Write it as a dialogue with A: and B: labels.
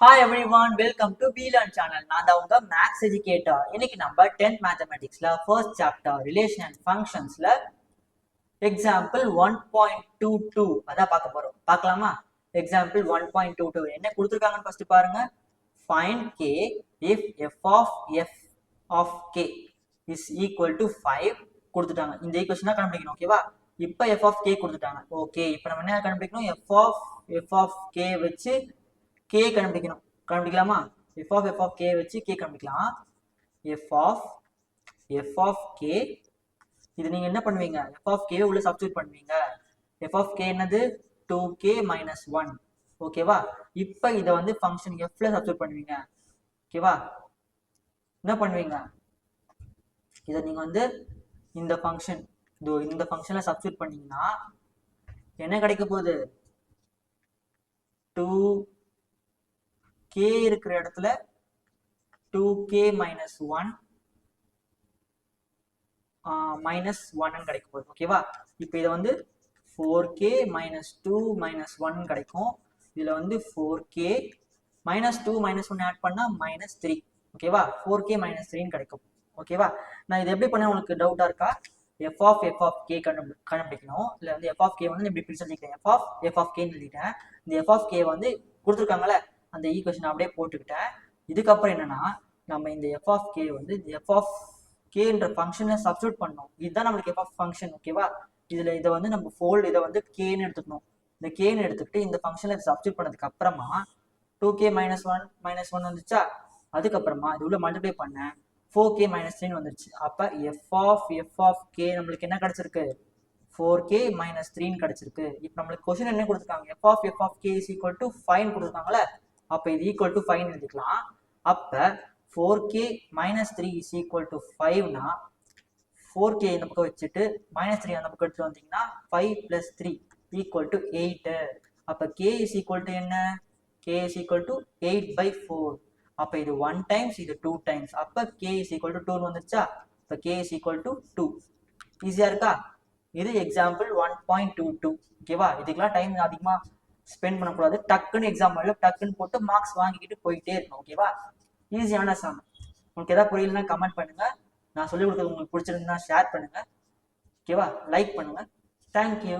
A: Hi everyone welcome to பீலன் channel நான் தான் உங்க மேக்ஸ் எஜுகேட்டர் இன்னைக்கு நம்ம டென்த் மேத்தமெட்டிக்ஸ்ல first chapter relation and ஃபங்க்ஷன்ஸ்ல example one point two two அதான் பார்க்க போறோம். பார்க்கலாமா? Example one point two two என்ன கொடுத்துருக்காங்கன்னு ஃபர்ஸ்ட் பாருங்க. Fine K if F of F of K is equal to five கொடுத்துட்டாங்க. இந்த ஈக்குவேஷன் தான் கண்டுபிடிக்கணும் ஓகேவா இப்போ எஃப் ஆஃப் கே கொடுத்துட்டாங்க. ஓகே இப்போ நம்ம என்ன கண்டுபிடிக்கணும்? F of F of K வச்சு கே கண்டுபிடிக்கணும். கண்டுபிடிக்கலாமா? F of F of K வச்சு கே கண்டுபிடிக்கலாம். F of F of K இது நீங்க என்ன பண்ணுவீங்க? எஃப் ஆஃப் கே உள்ள சப்ஸ்டியூட் பண்ணுவீங்க. எஃப் ஆஃப் கே என்னது? டூ கே மைனஸ் ஒன் ஓகேவா இப்போ இதை வந்து ஃபங்க்ஷன் எஃப்ல சப்ஸ்டியூட் பண்ணுவீங்க. ஓகேவா என்ன பண்ணுவீங்க? இதை நீங்க வந்து இந்த ஃபங்க்ஷன் இதோ இந்த ஃபங்க்ஷன்ல சப்ஸ்டியூட் பண்ணீங்கன்னா என்ன கிடைக்க போகுது? டூ கே இருக்கிற இடத்துல two K minus one minus ஒன்னு கிடைக்க போகுது. ஓகேவா இப்போ இதை வந்து four K minus two minus one கிடைக்கும். இதில் வந்து four K minus two minus one add பண்ணால் மைனஸ் த்ரீ ஓகேவா ஃபோர் கே மைனஸ் த்ரீன்னு கிடைக்கும். ஓகேவா நான் இது எப்படி பண்ண உங்களுக்கு டவுட்டாக இருக்கா? F of F of K கண்டு கண்டுபிடிக்கணும். இல்லை வந்து எஃப் ஆஃப் கே வந்து இப்படி பிரிச்சு எழுதிக்கிறேன். எஃப் ஆஃப் எஃப் ஆஃப் கேன்னு எழுதிட்டேன். இந்த எஃப் ஆஃப் கே வந்து கொடுத்துருக்காங்கல்ல? அந்த e ஈக்குவேஷன் அப்படியே போட்டுக்கிட்டேன். இதுக்கப்புறம் என்னன்னா நம்ம இந்த எஃப் ஆஃப் கே வந்து இந்த எஃப் ஆஃப் கேன்ற ஃபங்க்ஷனை சப்ஸ்டியூட் பண்ணோம் இதுதான் நம்மளுக்கு எஃப் ஆஃப் ஃபங்க்ஷன் ஓகேவா இதில் இதை வந்து நம்ம ஃபோல்டு இதை வந்து கேன்னு எடுத்துக்கணும். இந்த கேன்னு எடுத்துக்கிட்டு இந்த ஃபங்க்ஷனில் சப்ஸ்டியூட் பண்ணதுக்கு அப்புறமா two K minus one minus one வந்துச்சா? அதுக்கப்புறமா இது உள்ள மல்டிப்ளை பண்ணேன் ஃபோர் கே மைனஸ் த்ரீன்னு வந்துருச்சு. அப்போ F of F of K நம்மளுக்கு என்ன கிடைச்சிருக்கு? ஃபோர் கே மைனஸ் த்ரீன்னு கிடச்சிருக்கு. இப்போ நம்மளுக்கு கொஸ்டின் என்ன கொடுத்துருக்காங்க. F of F of K is equal to five கொடுத்துருக்காங்களே அப்போ இது ஈக்குவல் டு ஃபைன் எழுதிக்கலாம் அப்போ four K minus three is equal to ஃபைவ்னா four K இந்த பக்கம் வச்சுட்டு மைனஸ் த்ரீ அந்த பக்கம் எடுத்து வந்தீங்கன்னா five plus three equal to eight அப்போ கே இஸ் ஈக்குவல் டு என்ன? K is equal to eight by four அப்போ இது ஒன் டைம்ஸ் இது டூ டைம்ஸ் அப்போ கே இஸ் ஈக்குவல் டு டூன்னு வந்துருச்சா? இப்போ K is equal to two ஈஸியாக இருக்கா? இது example one point two two ஓகேவா இதுக்கெல்லாம் டைம் அதிகமாக ஸ்பெண்ட் பண்ணக்கூடாது. டக்குன்னு எக்ஸாம் டக்குன்னு போட்டு மார்க்ஸ் வாங்கிக்கிட்டு போயிட்டே இருக்கணும் ஓகேவா ஈஸியான சம் உங்களுக்கு எதாவது புரியலன்னா கமெண்ட் பண்ணுங்க. நான் சொல்லிக் கொடுத்தது உங்களுக்கு பிடிச்சிருந்தா ஷேர் பண்ணுங்க. ஓகேவா லைக் பண்ணுங்க. தேங்க்யூ